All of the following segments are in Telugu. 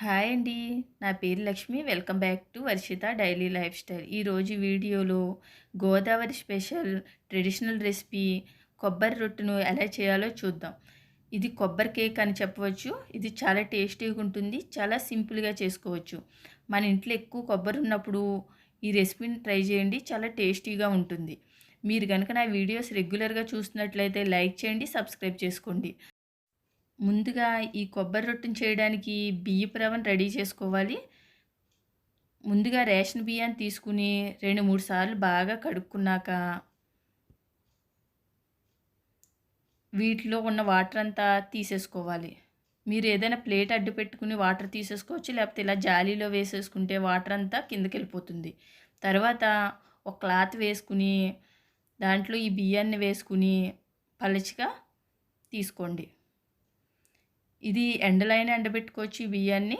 హాయ్ అండి. నా పేరు Lakshmi. Welcome back to Varshitha daily lifestyle. ఈరోజు వీడియోలో గోదావరి స్పెషల్ ట్రెడిషనల్ రెసిపీ కొబ్బరి రొట్టెను ఎలా చేయాలో చూద్దాం. ఇది కొబ్బరి కేక్ అని చెప్పవచ్చు. ఇది చాలా టేస్టీగా ఉంటుంది. చాలా సింపుల్గా చేసుకోవచ్చు. మన ఇంట్లో ఎక్కువ కొబ్బరి ఉన్నప్పుడు ఈ రెసిపీని ట్రై చేయండి. చాలా టేస్టీగా ఉంటుంది. మీరు కనుక నా వీడియోస్ రెగ్యులర్గా చూస్తున్నట్లయితే లైక్ చేయండి సబ్స్క్రైబ్ చేసుకోండి. ముందుగా ఈ కొబ్బరి రొట్టెని చేయడానికి బియ్యపు రవ్వను రెడీ చేసుకోవాలి. ముందుగా రేషన్ బియ్యాన్ని తీసుకుని రెండు మూడు సార్లు బాగా కడుక్కున్నాక వీటిలో ఉన్న వాటర్ అంతా తీసేసుకోవాలి. మీరు ఏదైనా ప్లేట్ అడ్డు పెట్టుకుని వాటర్ తీసేసుకోవచ్చు లేకపోతే ఇలా జాలీలో వేసేసుకుంటే వాటర్ అంతా కిందకి వెళ్ళిపోతుంది తర్వాత ఒక క్లాత్ వేసుకుని దాంట్లో ఈ బియ్యాన్ని వేసుకుని పలచగా తీసుకోండి. ఇది ఎండలైన ఎండబెట్టుకోవచ్చు ఈ బియ్యాన్ని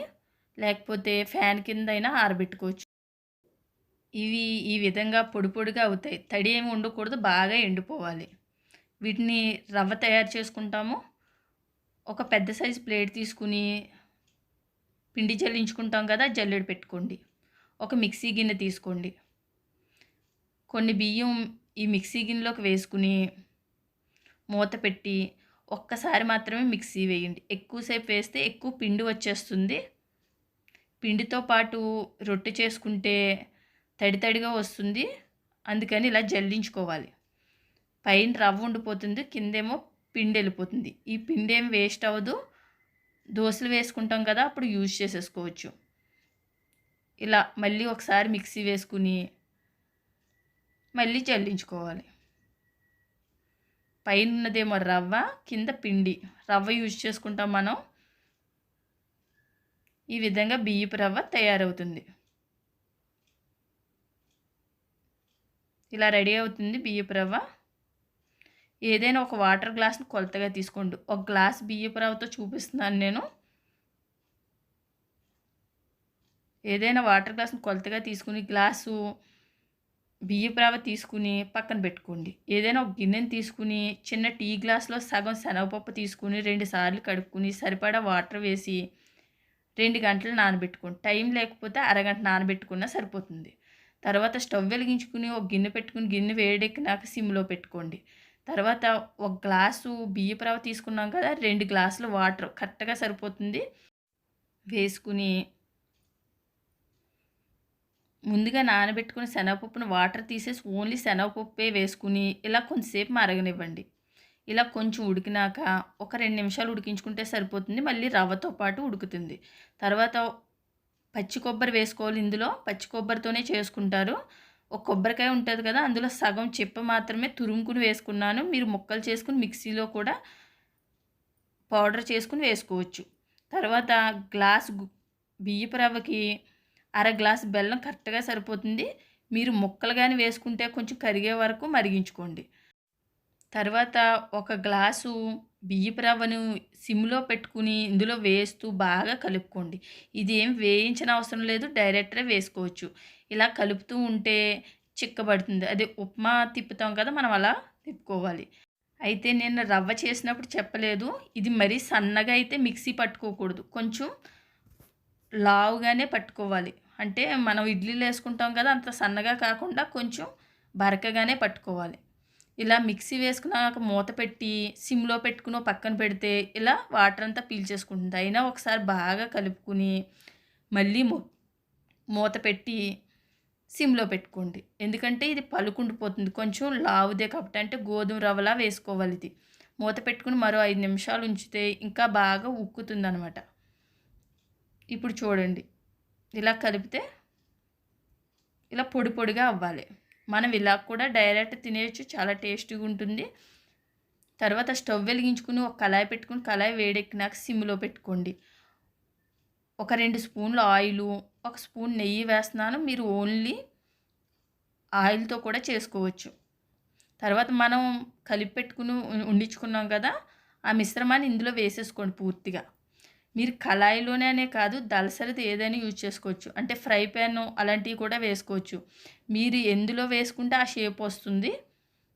లేకపోతే ఫ్యాన్ కింద అయినా ఆరబెట్టుకోవచ్చు. ఇవి ఈ విధంగా పొడి పొడిగా అవుతాయి. తడి ఏమి ఉండకూడదు బాగా ఎండిపోవాలి. వీటిని రవ్వ తయారు చేసుకుంటాము. ఒక పెద్ద సైజు ప్లేట్ తీసుకుని పిండి జల్లించుకుంటాం కదా జల్లెడు పెట్టుకోండి. ఒక మిక్సీ గిన్నె తీసుకోండి. కొన్ని బియ్యం ఈ మిక్సీ గిన్నెలోకి వేసుకుని మూత పెట్టి ఒక్కసారి మాత్రమే మిక్సీ వేయండి. ఎక్కువసేపు వేస్తే ఎక్కువ పిండి వచ్చేస్తుంది. పిండితో పాటు రొట్టె చేసుకుంటే తడి తడిగా వస్తుంది. అందుకని ఇలా జల్లించుకోవాలి. పైన రవ్వ ఉండిపోతుంది కిందేమో పిండి వెళ్ళిపోతుంది. ఈ పిండి ఏం వేస్ట్ అవ్వదు. దోశలు వేసుకుంటాం కదా అప్పుడు యూజ్ చేసేసుకోవచ్చు. ఇలా మళ్ళీ ఒకసారి మిక్సీ వేసుకుని మళ్ళీ జల్లించుకోవాలి. పైన ఉన్నదేమో రవ్వ కింద పిండి. రవ్వ యూజ్ చేసుకుంటాం మనం. ఈ విధంగా బియ్యపు రవ్వ తయారవుతుంది. ఇలా రెడీ అవుతుంది బియ్యపు రవ్వ. ఏదైనా ఒక వాటర్ గ్లాస్ని కొలతగా తీసుకోండి. ఒక గ్లాస్ బియ్యపు రవ్వతో చూపిస్తున్నాను నేను. ఏదైనా వాటర్ గ్లాస్ని కొలతగా తీసుకుని గ్లాసు బియ్యపు రవ్వ తీసుకుని పక్కన పెట్టుకోండి. ఏదైనా ఒక గిన్నెని తీసుకుని చిన్న టీ గ్లాస్లో సగం శనగపప్పు తీసుకుని రెండు సార్లు కడుక్కుని సరిపడా వాటర్ వేసి రెండు గంటలు నానబెట్టుకోండి. టైం లేకపోతే అరగంట నానబెట్టుకున్నా సరిపోతుంది. తర్వాత స్టవ్ వెలిగించుకుని ఒక గిన్నె పెట్టుకుని గిన్నె వేడెక్కినాక సిమ్లో పెట్టుకోండి. తర్వాత ఒక గ్లాసు బియ్యపు రవ్వ తీసుకున్నాం కదా రెండు గ్లాసులు వాటర్ కరెక్ట్గా సరిపోతుంది. వేసుకుని ముందుగా నానబెట్టుకుని శనగపప్పును వాటర్ తీసేసి ఓన్లీ శనగపప్పే వేసుకుని ఇలా కొంతసేపు మరగనివ్వండి. ఇలా కొంచెం ఉడికినాక ఒక రెండు నిమిషాలు ఉడికించుకుంటే సరిపోతుంది. మళ్ళీ రవ్వతో పాటు ఉడుకుతుంది. తర్వాత పచ్చి కొబ్బరి వేసుకోవాలి ఇందులో. పచ్చి కొబ్బరితోనే చేసుకుంటారు. ఒక కొబ్బరికాయ ఉంటుంది కదా అందులో సగం చెప్ప మాత్రమే తురుముకుని వేసుకున్నాను. మీరు ముక్కలు చేసుకుని మిక్సీలో కూడా పౌడర్ చేసుకుని వేసుకోవచ్చు. తర్వాత గ్లాస్ బియ్యపు రవ్వకి అర గ్లాస్ బెల్లం కరెక్ట్గా సరిపోతుంది. మీరు ముక్కలు కానీ వేసుకుంటే కొంచెం కరిగే వరకు మరిగించుకోండి. తర్వాత ఒక గ్లాసు బియ్యపు రవ్వను సిమ్లో పెట్టుకుని ఇందులో వేస్తూ బాగా కలుపుకోండి. ఇది ఏం వేయించిన అవసరం లేదు డైరెక్ట్గా వేసుకోవచ్చు. ఇలా కలుపుతూ ఉంటే చిక్కబడుతుంది. అదే ఉప్మా తిప్పుతాం కదా మనం అలా తిప్పుకోవాలి. అయితే నేను రవ్వ చేసినప్పుడు చెప్పలేదు. ఇది మరీ సన్నగా అయితే మిక్సీ పట్టుకోకూడదు. కొంచెం లావుగానే పట్టుకోవాలి. అంటే మనం ఇడ్లీలు వేసుకుంటాం కదా అంత సన్నగా కాకుండా కొంచెం బరకగానే పట్టుకోవాలి. ఇలా మిక్సీ వేసుకున్నాక మూత పెట్టి సిమ్లో పెట్టుకుని పక్కన పెడితే ఇలా వాటర్ అంతా పీల్చేసుకుంటుంది. అయినా ఒకసారి బాగా కలుపుకుని మళ్ళీ మూత పెట్టి సిమ్లో పెట్టుకోండి. ఎందుకంటే ఇది పలుకుండిపోతుంది. కొంచెం లావుదే కాబట్టి అంటే గోధుమ రవ్వలా వేసుకోవాలి ఇది. మూత పెట్టుకుని మరో ఐదు నిమిషాలు ఉంచితే ఇంకా బాగా ఉక్కుతుంది అనమాట ఇప్పుడు చూడండి. ఇలా కలిపితే ఇలా పొడి పొడిగా అవ్వాలి. మనం ఇలా కూడా డైరెక్ట్ తినేయచ్చు. చాలా టేస్టీగా ఉంటుంది. తర్వాత స్టవ్ వెలిగించుకుని ఒక కళాయి పెట్టుకుని కళాయి వేడెక్కినాక సిమ్లో పెట్టుకోండి. ఒక రెండు స్పూన్లు ఆయిల్ ఒక స్పూన్ నెయ్యి వేస్తున్నాను. మీరు ఓన్లీ ఆయిల్తో కూడా చేసుకోవచ్చు. తర్వాత మనం కలిపి పెట్టుకుని ఉండించుకున్నాం కదా ఆ మిశ్రమాన్ని ఇందులో వేసేసుకోండి పూర్తిగా. మీరు కళాయిలోనే అనే కాదు దలసరిది ఏదైనా యూజ్ చేసుకోవచ్చు. అంటే ఫ్రై ప్యాన్ అలాంటివి కూడా వేసుకోవచ్చు. మీరు ఎందులో వేసుకుంటే ఆ షేప్ వస్తుంది.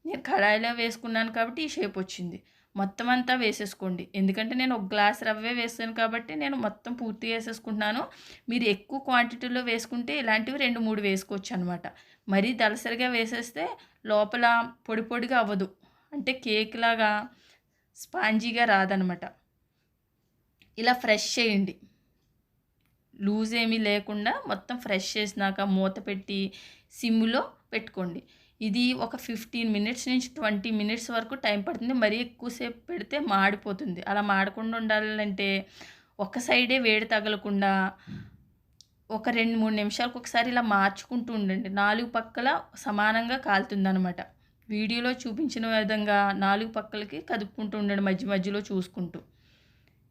నేను కళాయిలో వేసుకున్నాను కాబట్టి ఈ షేప్ వచ్చింది. మొత్తం అంతా వేసేసుకోండి. ఎందుకంటే నేను ఒక గ్లాస్ రవ్వే వేసాను కాబట్టి నేను మొత్తం పూర్తిగా వేసేసుకుంటున్నాను. మీరు ఎక్కువ క్వాంటిటీలో వేసుకుంటే ఇలాంటివి రెండు మూడు వేసుకోవచ్చు అనమాట మరీ దలసరిగా వేసేస్తే లోపల పొడి పొడిగా అవ్వదు. అంటే కేక్ లాగా స్పాంజీగా రాదనమాట ఇలా ఫ్రెష్ చేయండి. లూజ్ ఏమీ లేకుండా మొత్తం ఫ్రెష్ చేసినాక మూత పెట్టి సిమ్లో పెట్టుకోండి. ఇది ఒక ఫిఫ్టీన్ మినిట్స్ నుంచి ట్వంటీ మినిట్స్ వరకు టైం పడుతుంది. మరీ ఎక్కువసేపు పెడితే మాడిపోతుంది. అలా మాడకుండా ఉండాలంటే ఒక సైడే వేడి తగలకుండా ఒక రెండు మూడు నిమిషాలకు ఒకసారి ఇలా మార్చుకుంటూ ఉండండి. నాలుగు పక్కల సమానంగా కాలుతుందనమాట వీడియోలో చూపించిన విధంగా నాలుగు పక్కలకి కదుపుకుంటూ ఉండండి. మధ్య మధ్యలో చూసుకుంటూ.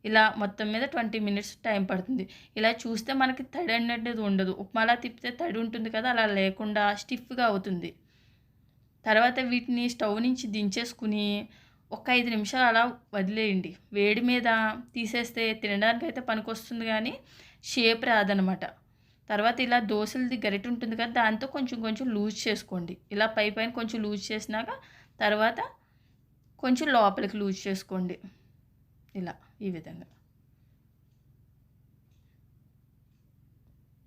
ఇలా మొత్తం మీద ట్వంటీ మినిట్స్ టైం పడుతుంది. ఇలా చూస్తే మనకి తడి అనేది ఉండదు. ఉప్మాలా తిప్పితే తడి ఉంటుంది కదా అలా లేకుండా స్టిఫ్గా అవుతుంది. తర్వాత వీటిని స్టవ్ నుంచి దించేసుకుని ఒక ఐదు నిమిషాలు అలా వదిలేయండి. వేడి మీద తీసేస్తే తినడానికి అయితే పనికొస్తుంది కానీ షేప్ రాదనమాట. తర్వాత ఇలా దోశలది గరిట ఉంటుంది కదా దాంతో కొంచెం కొంచెం లూజ్ చేసుకోండి. ఇలా పై పైన కొంచెం లూజ్ చేసినాక తర్వాత కొంచెం లోపలికి లూజ్ చేసుకోండి. ఇలా. ఈ విధంగా.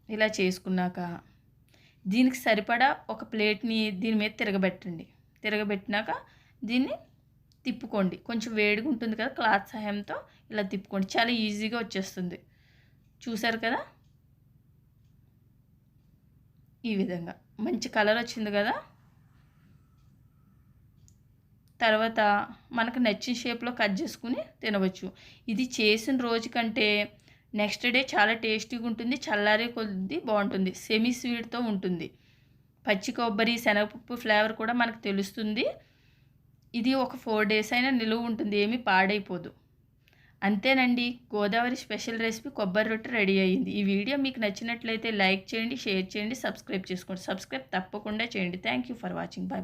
ఇలా చేసుకున్నాక దీనికి సరిపడా ఒక ప్లేట్ని దీని మీద తిరగబెట్టండి. తిరగబెట్టినాక దీన్ని తిప్పుకోండి. కొంచెం వేడిగా ఉంటుంది కదా క్లాత్ సహాయంతో ఇలా తిప్పుకోండి. చాలా ఈజీగా వచ్చేస్తుంది. చూసారు కదా? ఈ విధంగా. మంచి కలర్ వచ్చింది కదా? తర్వాత మనకు నచ్చిన షేప్లో కట్ చేసుకుని తినవచ్చు. ఇది చేసిన రోజు కంటే నెక్స్ట్ డే చాలా టేస్టీగా ఉంటుంది చల్లారే కొద్ది బాగుంటుంది సెమీ స్వీట్తో ఉంటుంది. పచ్చి కొబ్బరి శనగపప్పు ఫ్లేవర్ కూడా మనకు తెలుస్తుంది. ఇది ఒక ఫోర్ డేస్ అయినా నిలువ ఉంటుంది ఏమీ పాడైపోదు. అంతేనండి గోదావరి స్పెషల్ రెసిపీ కొబ్బరి రొట్టె రెడీ అయ్యింది. ఈ వీడియో మీకు నచ్చినట్లయితే లైక్ చేయండి షేర్ చేయండి సబ్స్క్రైబ్ చేసుకోండి. సబ్స్క్రైబ్ తప్పకుండా చేయండి. Thank you for watching bye